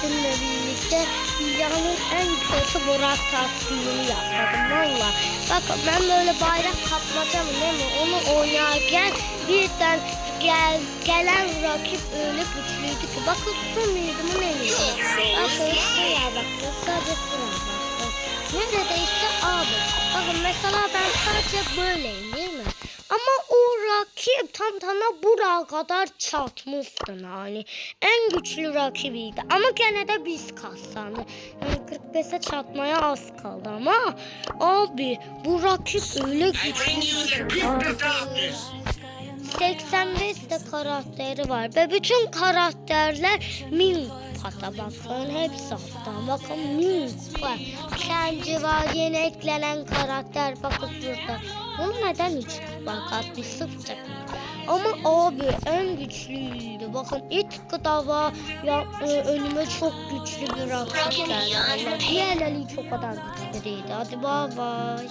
Hikmet'inle birlikte dünyanın en kötü Burak taktiğini yapmadım valla. Bakın ben böyle bayrak kapmaca mı ne mi onu oynarken birden gel, gelen rakip öyle güçlüydü ki bakın su muydu mu ne miydi? Bakın suya bakın sadece suya bakın. Neredeyse abi. Bakın mesela ben sadece böyleyim değil mi? Ama o rakip tam tana buraya kadar çatmıştı yani. En güçlü rakibiydi. Ama gene de biz kazandık. Yani 45'e çatmaya az kaldı ama abi bu rakip öyle güçlü. Abi. 85 de karakteri var ve bütün karakterler min kata bakın hepsi hatta bakın min var. Kenci var yeni eklenen karakter bakın şurada. Bunu neden hiç bak bir sıfır. Ama abi en güçlüydü. Bakın it gıda var. Ya, e, önüme çok güçlü bir rakip geldi. Diğerleri o kadar güçlü değildi. Hadi bay bay.